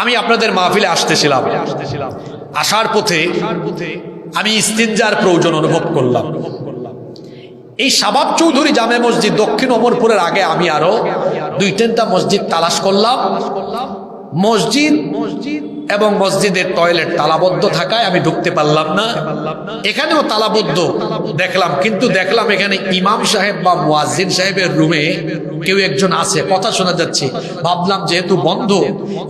আমি আপনাদের মাহফিলে আসতেছিলাম। আসার পথে আমি ইস্তিনজার প্রয়োজন অনুভব করলাম। এই সাবাব চৌধুরী জামে মসজিদ দক্ষিণ অমরপুরের আগে আমি আরও দুই তিনটা মসজিদ তালাশ করলাম। মসজিদ মসজিদ এবং মসজিদের টয়লেট তালাবদ্ধ থাকায় আমি ঢুকতে পারলাম না। এখানেও তালাবদ্ধ দেখলাম, কিন্তু দেখলাম এখানে ইমাম সাহেব বা মুয়াজ্জিন সাহেবের রুমে কেউ একজন আছে। কথা শোনা যাচ্ছে। ভাবলাম যেহেতু বন্ধ,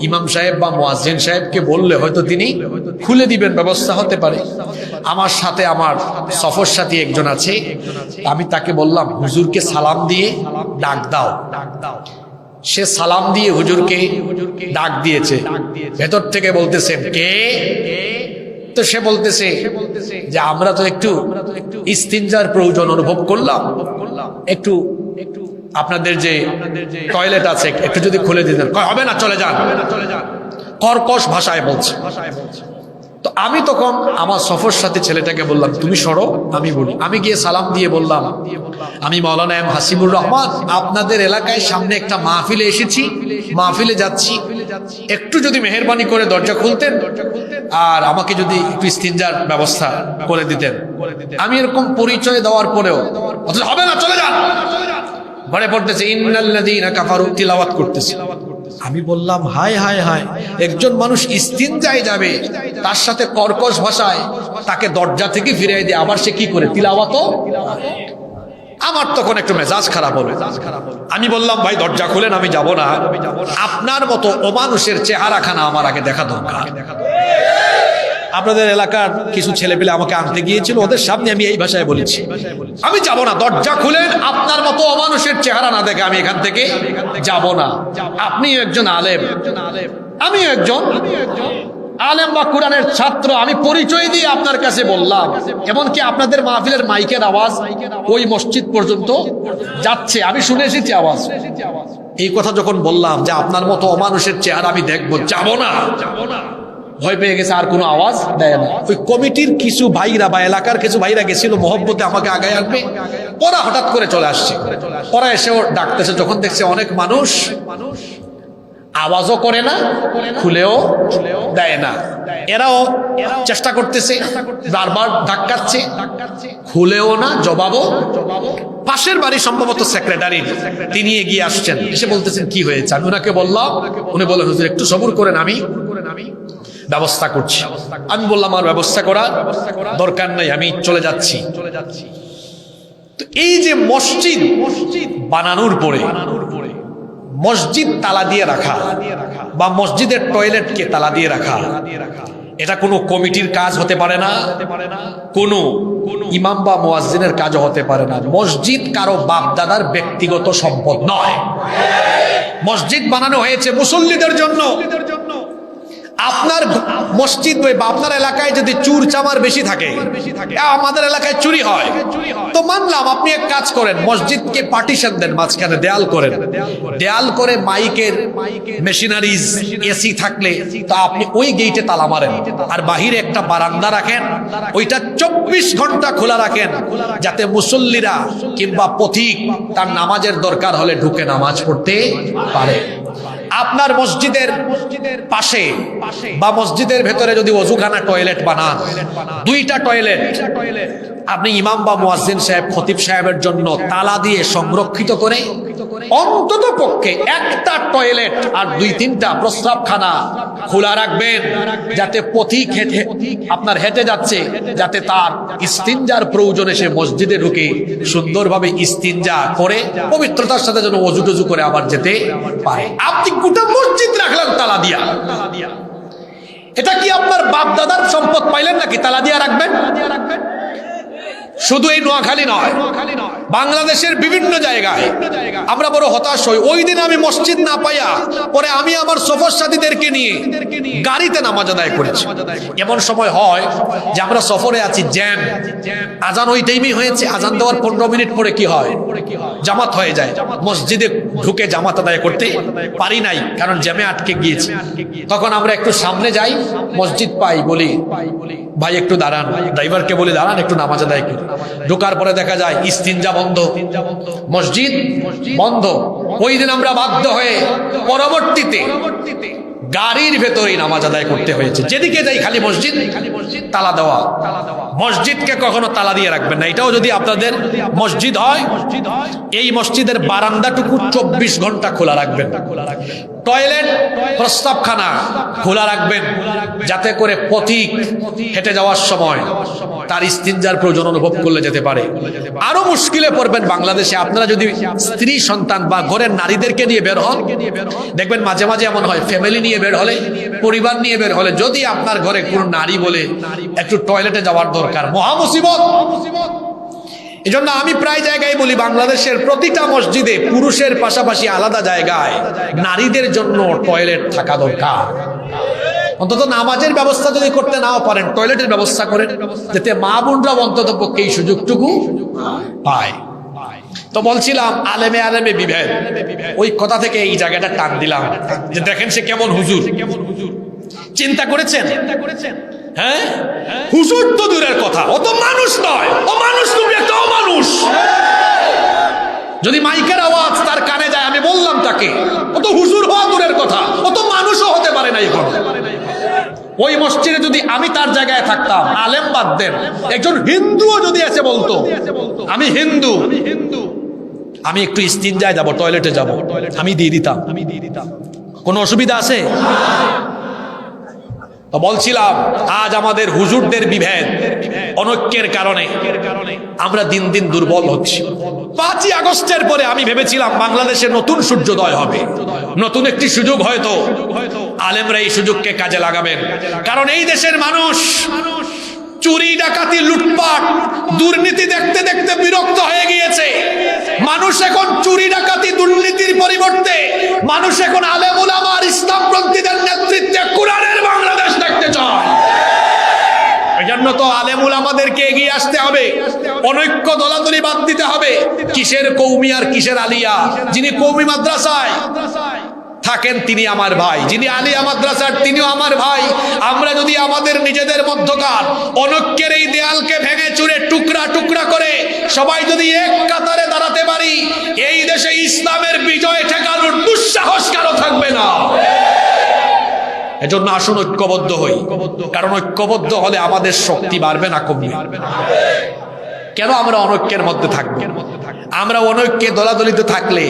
ইমাম সাহেব বা মুয়াজ্জিন সাহেবকে বললে হয়তো তিনি খুলে দিবেন, ব্যবস্থা হতে পারে। আমার সাথে আমার সফর সাথী একজন আছে। আমি তাকে বললাম, হুজুরকে সালাম দিয়ে ডাক দাও ডাক দাও। সে সালাম দিয়ে হুজুরকে ডাক দিয়েছে। ভেতর থেকে বলতেছেন কে? তো সে বলতেছে যে আমরা তো একটু ইস্তিনজার প্রয়োজন অনুভব করলাম। একটু একটু আপনাদের যে টয়লেট আছে একটু যদি খুলে দিতেন। হবে না চলে যান। কর্কশ ভাষায় বলছে। তো আমি তখন আমার সফর সাথে ছেলেটাকে বললাম, তুমি সরো, আমি বলি। আমি গিয়ে সালাম দিয়ে বললাম, আমি মৌলানা এম হাসিবুর রহমান, আপনাদের এলাকায় সামনে একটা মাহফিলে এসেছি। মাহফিলে যাচ্ছি। একটু যদি মেহরবানি করে দরজা খুলতেন আর আমাকে যদি একটু ইস্তিনজার ব্যবস্থা করে দিতেন। আমি এরকম পরিচয় দেওয়ার পরেও হবে না, চলে যান। ঘরে পড়তেছে, ইন্নাল্লাযীনা কাফারু করতেছে। আমি বললাম, হায় হায় হায়, একজন মানুষ ইস্তিনজায় যাবে, তার সাথে কর্কশ ভাষায় তাকে দরজা থেকে ফিরিয়ে দিয়ে, আবার সে কি করে? তিলাওয়াত? আমার তখন একটু মেজাজ খারাপ হলো আমি বললাম, ভাই, দরজা খুলেন, আমি যাব না। আপনার মতো অমানুষের চেহারাখানা আমার আগে দেখা দরকার। আপনাদের এলাকার কিছু ছেলেপেলে আমাকে আনতে গিয়েছিল, ওদের সামনে আমি এই ভাষায় বলেছি। আমি যাব না, দরজা খুলেন, আপনার মতো অমানুষের চেহারা না দেখে আমি এখান থেকে যাব না। আপনি একজন আলেম। আমিও একজন আলেম বা কোরআনের ছাত্র, আমি পরিচয় দিয়ে আপনার কাছে বললাম। এমনকি আপনাদের মাহফিলের মাইকের আওয়াজ ওই মসজিদ পর্যন্ত যাচ্ছে, আমি শুনে এসেছি আওয়াজ। এই কথা যখন বললাম যে আপনার মতো অমানুষের চেহারা আমি দেখব, যাব না। ভয় পেয়ে গেছে, আর কোনো আওয়াজ দেয় না। ওই কমিটির কিছু ভাইরা বা এলাকার কিছু ভাইরা গেছিল মহব্বতে আমাকে আগায় আনবে। ওরা হঠাৎ করে চলে আসছে। ওরা এসেও ডাকতেছে, যখন দেখছে অনেক মানুষ, আওয়াজও করে না, খুলেও দেয় না। এরাও চেষ্টা করতেছে, বারবার ধাক্কাচ্ছে, খুলেও না, জবাবও। পাশের বাড়ি সম্ভবত সেক্রেটারি, তিনি এগিয়ে আসছেন। এসে বলতেছেন, কি হয়েছে? আমি ওনাকে বললাম, উনি হুজুর, একটু সবুর করেন আমি। ব্যবস্থা করছি। আমি বললাম, আর ব্যবস্থা করা দরকার নাই, আমি চলে যাচ্ছি। তো এই যে মসজিদ মসজিদ বানানোর পরে, মসজিদ তালা দিয়ে রাখা বা মসজিদের টয়লেটকে তালা দিয়ে রাখা, এটা কোনো কমিটির কাজ হতে পারে না, কোনো ইমাম বা মুয়াজ্জিনের কাজও হতে পারে না। মসজিদ কারও বাপ দাদার ব্যক্তিগত সম্পদ নয়। মসজিদ বানানো হয়েছে মুসল্লিদের জন্য। আপনার মসজিদ বা আপনার এলাকায় যদি চুর চামার বেশি থাকে আমাদের এলাকায় চুরি হয়। তো মানলাম, আপনি এক কাজ করেন, মসজিদকে পার্টিশন দেন, মাঝখানে দেয়াল করেন। দেয়াল করে মাইকের মেশিনারিজ, এসি থাকলে তা আপনি ওই গেইটে তালা মারেন। আর বাহিরে একটা বারান্দা রাখেন, ওইটা চব্বিশ ঘণ্টা খোলা রাখেন, যাতে মুসল্লিরা কিংবা পথিক তার নামাজের দরকার হলে ঢুকে নামাজ পড়তে পারে। আপনার মসজিদের পাশে বা মসজিদের ভেতরে যদি অজুখানা টয়লেট বানান, দুইটা টয়লেট। আপনি ইমাম বা মুয়াজ্জিন সাহেব, খতিব সাহেবের জন্য তালা দিয়ে সংরক্ষিত করে অন্তত পক্ষে একটা টয়লেট আর দুই তিনটা প্রস্রাবখানা খোলা রাখবেন, যাতে পথিক হেঁটে, আপনার হেঁটে যাচ্ছে, যাতে তার ইস্তিনজার প্রয়োজনে সে মসজিদে ঢুকে সুন্দরভাবে ইস্তিনজা করে, পবিত্রতার সাথে যেন অজু টজু করে আবার যেতে পারে। আপনি গোটা মসজিদ রাখলেন তালা দিয়া। এটা কি আপনার বাপ দাদার সম্পদ পাইলেন নাকি তালা দিয়া রাখবেন? শুধু এই নোয়াখালী নয়। বাংলাদেশের বিভিন্ন জায়গায় আমরা বড় হতাশ হই। ওই দিন আমি মসজিদ না পাইয়া পরে আমি আমার সফর সাথীদেরকে নিয়ে গাড়িতে নামাজ আদায় করেছি। এমন সময় হয় যে আমরা সফরে আছি, জ্যাম। আজান ওই টাইমই হয়েছে, আজান দেওয়ার পনেরো মিনিট পরে কি হয়? জামাত হয়ে যায়। মসজিদে ঢুকে জামাত আদায় করতে পারি নাই, কারণ জ্যামে আটকে গিয়েছে। তখন আমরা একটু সামনে যাই, মসজিদ পাই বলি, ভাই, একটু দাঁড়ান। ড্রাইভারকে বলি, দাঁড়ান, একটু নামাজ আদায় করি। ঢোকার পরে দেখা যায়, ইস্তিনজা বন্ধ মসজিদ বন্ধ। ওই দিন আমরা বাধ্য হয়ে পরবর্তীতে গাড়ির ভেতরেই নামাজ আদায় করতে হয়েছে। যেদিকে যাই খালি মসজিদ, তালা দেওয়া। মসজিদকে কখনো তালা দিয়ে রাখবেন না। এটাও যদি আপনাদের মসজিদ হয়, এই মসজিদের বারান্দাটুকু চব্বিশ ঘণ্টা খোলা রাখবেন। টয়লেট, প্রস্তাবখানা খোলা রাখবেন, যাতে করে পথিক হেঁটে যাওয়ার সময় তার ইস্তিনজার প্রয়োজন অনুভব করলে যেতে পারে। আরও মুশকিলে পড়বেন বাংলাদেশে। আপনারা যদি স্ত্রী, সন্তান বা ঘরের নারীদেরকে নিয়ে বের হন, দেখবেন মাঝে মাঝে এমন হয়, ফ্যামিলি নিয়ে বের হলে, পরিবার নিয়ে বের হলে, যদি আপনার ঘরে কোনো নারী বলে একটু টয়লেটে যাওয়ার দরকার মহা মুসিবত এই জন্য আমি প্রায় জায়গায় বলি, বাংলাদেশের প্রতিটা মসজিদে পুরুষের পাশাপাশি আলাদা জায়গায় নারীদের জন্য টয়লেট থাকা দরকার। অন্তত নামাজের ব্যবস্থা যদি করতে নাও পারেন, টয়লেটের ব্যবস্থা করেন, যাতে মা বোনরা অন্তত পক্ষে এই সুযোগটুকু পায়। তো বলছিলাম, আলেমে আলেমে বিভেদ। ওই কথা থেকে এই জায়গাটা টান দিলাম। যে দেখেন সে কেমন হুজুর। চিন্তা করেছেন চিন্তা করেছেন? হ্যাঁ? হুজুর তো দূরের কথা, ও তো মানুষ নয়। ও মানুষ তুমি যদি মাইকের আওয়াজ তার কানে যায়, আমি বললাম তাকে, ও তো হুজুর হওয়া দূরের কথা, ও তো মানুষও হতে পারে না ওই মসজিদে যদি আমি তার জায়গায় থাকতাম, আলেম বাদ দেন একজন হিন্দুও যদি এসে বলতো, আমি হিন্দু। আমি একটু ইস্তিনজায় যাব, টয়লেটে যাব আমি দিয়ে দিতাম আমি দিয়ে দিতাম। কোনো অসুবিধা আছে? তো বলছিলাম, আজ আমাদের হুজুরদের বিভেদ, অনৈক্যের কারণে। আমরা দিন দিন দুর্বল হচ্ছি। পাঁচই আগস্টের পরে আমি ভেবেছিলাম বাংলাদেশে নতুন সূর্যোদয় হবে। নতুন একটি সুযোগ হয়তো আলেমরা এই সুযোগকে কাজে লাগাবেন। কারণ এই দেশের মানুষ চুরি, ডাকাতি, লুটপাট, দুর্নীতি দেখতে দেখতে বিরক্ত হয়ে গিয়েছে। মানুষ এখন চুরি, ডাকাতি, দুর্নীতির পরিবর্তে মানুষ এখন আলেমুল আমার ইসলামপন্থীদের নেতৃত্বে কোরআনের বাংলাদেশ দেখতে চায়। এই জন্য তো আলেমুল আমাদেরকে এগিয়ে আসতে হবে। অনৈক্য দলাদলি বাদ দিতে হবে। কিসের কৌমি আর কিসের আলিয়া? যিনি কৌমি মাদ্রাসায় থাকেন তিনি আমার ভাই। যিনি আলিয়া মাদ্রাসার, তিনিও আমার ভাই। আমরা যদি আমাদের নিজেদের মধ্যকার অনৈক্যের এই দেয়ালকে ভেঙে চুরে টুকরা টুকরা করে সবাই যদি এক কাতারে দাঁড়াতে পারি, এই দেশে ইসলামের বিজয় ঠেকানোর দুঃসাহস কারও থাকবে না। এজন্য আসুন ঐক্যবদ্ধ হই। কারণ ঐক্যবদ্ধ হলে আমাদের শক্তি বাড়বে না কমবে। কেন আমরা অনৈক্যের মধ্যে থাকব? আমরা অনৈক্যে দলাদলিতে থাকলে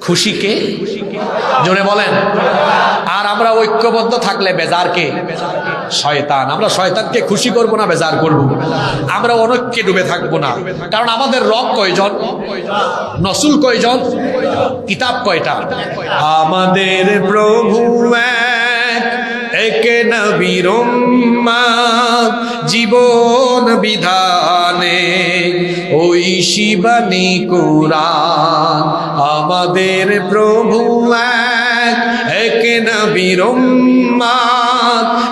খুশিকে? জোরে বলেন। আর আমরা ঐক্যবদ্ধ থাকলে বেজারকে? শয়তান। আমরা শয়তানকে খুশি করব না, বেজার করব। আমরা অনৈক্যে ডুবে থাকব না। কারণ আমাদের রব কয়জন? নসুল কয়জন? কিতাব কয়টা? আমাদের প্রভু এক নবীর জীবন বিধানে। ওই শিবানী কুরান আমাদের প্রভু এক এক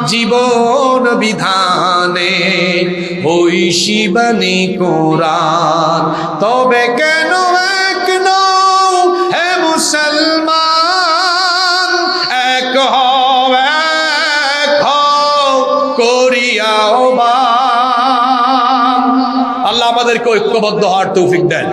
জীবন বিধানে। ওই শিবানী কুরান তবে কেন আমাদেরকে ঐক্যবদ্ধ হওয়ার তৌফিক দেন।